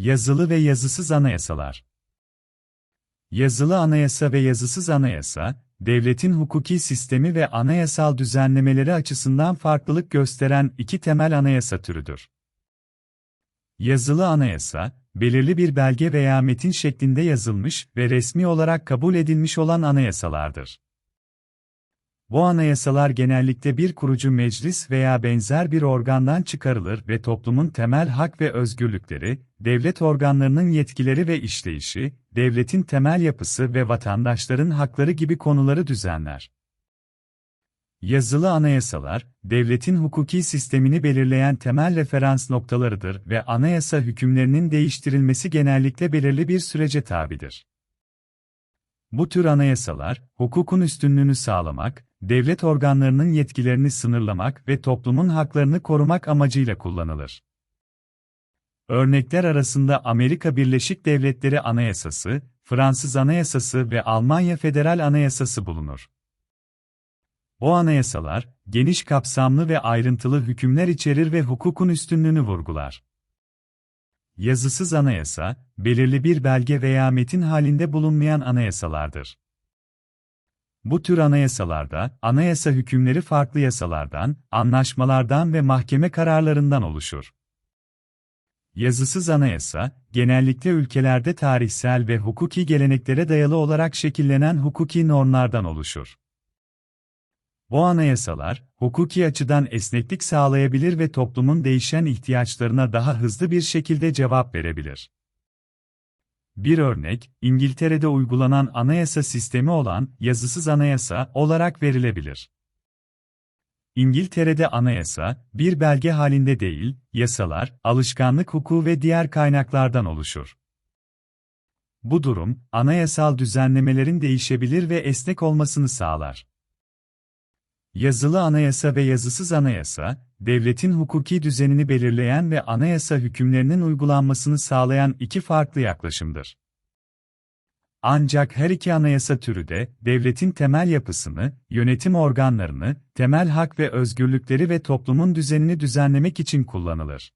Yazılı ve yazısız anayasalar. Yazılı anayasa ve yazısız anayasa, devletin hukuki sistemi ve anayasal düzenlemeleri açısından farklılık gösteren iki temel anayasa türüdür. Yazılı anayasa, belirli bir belge veya metin şeklinde yazılmış ve resmi olarak kabul edilmiş olan anayasalardır. Bu anayasalar genellikle bir kurucu meclis veya benzer bir organdan çıkarılır ve toplumun temel hak ve özgürlükleri, devlet organlarının yetkileri ve işleyişi, devletin temel yapısı ve vatandaşların hakları gibi konuları düzenler. Yazılı anayasalar, devletin hukuki sistemini belirleyen temel referans noktalarıdır ve anayasa hükümlerinin değiştirilmesi genellikle belirli bir sürece tabidir. Bu tür anayasalar, hukukun üstünlüğünü sağlamak, devlet organlarının yetkilerini sınırlamak ve toplumun haklarını korumak amacıyla kullanılır. Örnekler arasında Amerika Birleşik Devletleri Anayasası, Fransız Anayasası ve Almanya Federal Anayasası bulunur. Bu anayasalar, geniş kapsamlı ve ayrıntılı hükümler içerir ve hukukun üstünlüğünü vurgular. Yazısız anayasa, belirli bir belge veya metin halinde bulunmayan anayasalardır. Bu tür anayasalarda, anayasa hükümleri farklı yasalardan, anlaşmalardan ve mahkeme kararlarından oluşur. Yazısız anayasa, genellikle ülkelerde tarihsel ve hukuki geleneklere dayalı olarak şekillenen hukuki normlardan oluşur. Bu anayasalar, hukuki açıdan esneklik sağlayabilir ve toplumun değişen ihtiyaçlarına daha hızlı bir şekilde cevap verebilir. Bir örnek, İngiltere'de uygulanan anayasa sistemi olan yazısız anayasa olarak verilebilir. İngiltere'de anayasa, bir belge halinde değil, yasalar, alışkanlık hukuku ve diğer kaynaklardan oluşur. Bu durum, anayasal düzenlemelerin değişebilir ve esnek olmasını sağlar. Yazılı anayasa ve yazısız anayasa, devletin hukuki düzenini belirleyen ve anayasa hükümlerinin uygulanmasını sağlayan iki farklı yaklaşımdır. Ancak her iki anayasa türü de, devletin temel yapısını, yönetim organlarını, temel hak ve özgürlükleri ve toplumun düzenini düzenlemek için kullanılır.